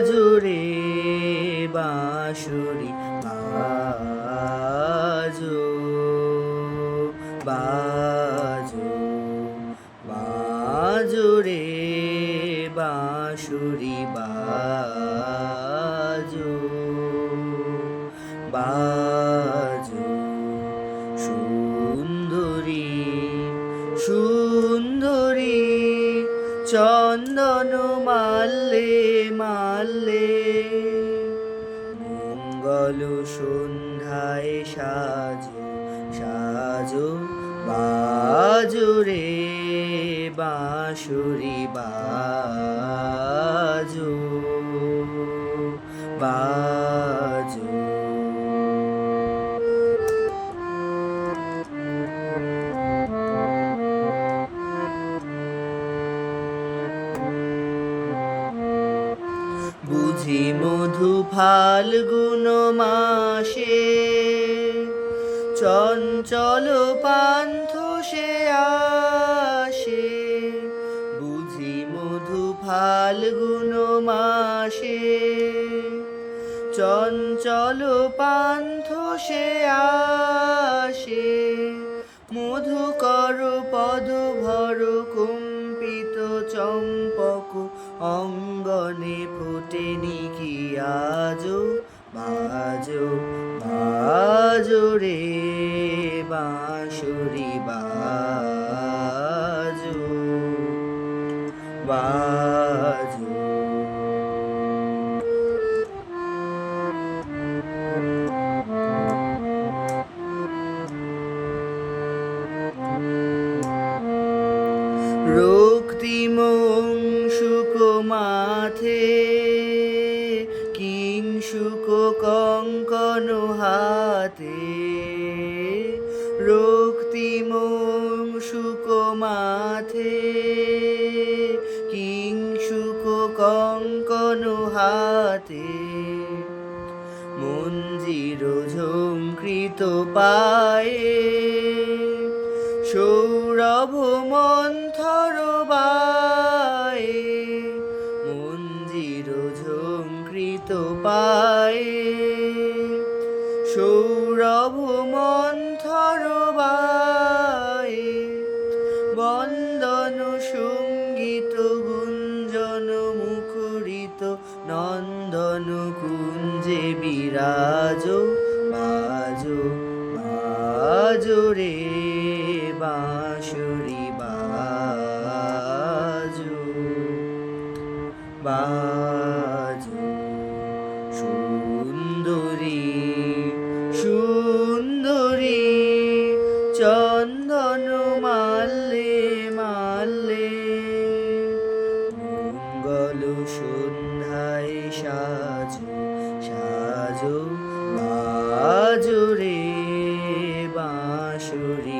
বাজুরে বাঁশুরি বাজো বাজো বাজুরে বাঁশুরি বাজো বাজো সুন্দরী সুন্দরী চন্দন মাল্লে সন্ধ্যায় সাজো সাজু বাজুরে বাঁশুরি বাজো বাজো বুঝি মধু ফাল্গুন মাসে। চঞ্চল পান্থ সে আসে। বুঝি মধু ফাল্গুন মাসে। চঞ্চল পান্থ সে আসে। মধুকর পদ ভর কুম্পিত কি আজো বাজো বাজো রে বাঁশুরি বাজো বাজো। রক্তিম শুক কঙ্কন হাতে। রক্তিম শুক কিং কিংশুক কঙ্কন হাতে। মঞ্জির ঝঙ্কৃত পায়ে। সৌরভ মন্থর বায়ে। মঞ্জির ঝঙ্কৃত পায়ে। বন্দন সংগীত গুঞ্জন মুখরিত নন্দন কুঞ্জে বিরাজ বাজো বাজো রে, বাঁশুরি বাজো বাজো। সুন্দরী সুন্দরী চন্দন সন্ধ্যায় সাজু সাজু বাজরে বাঁশুরি।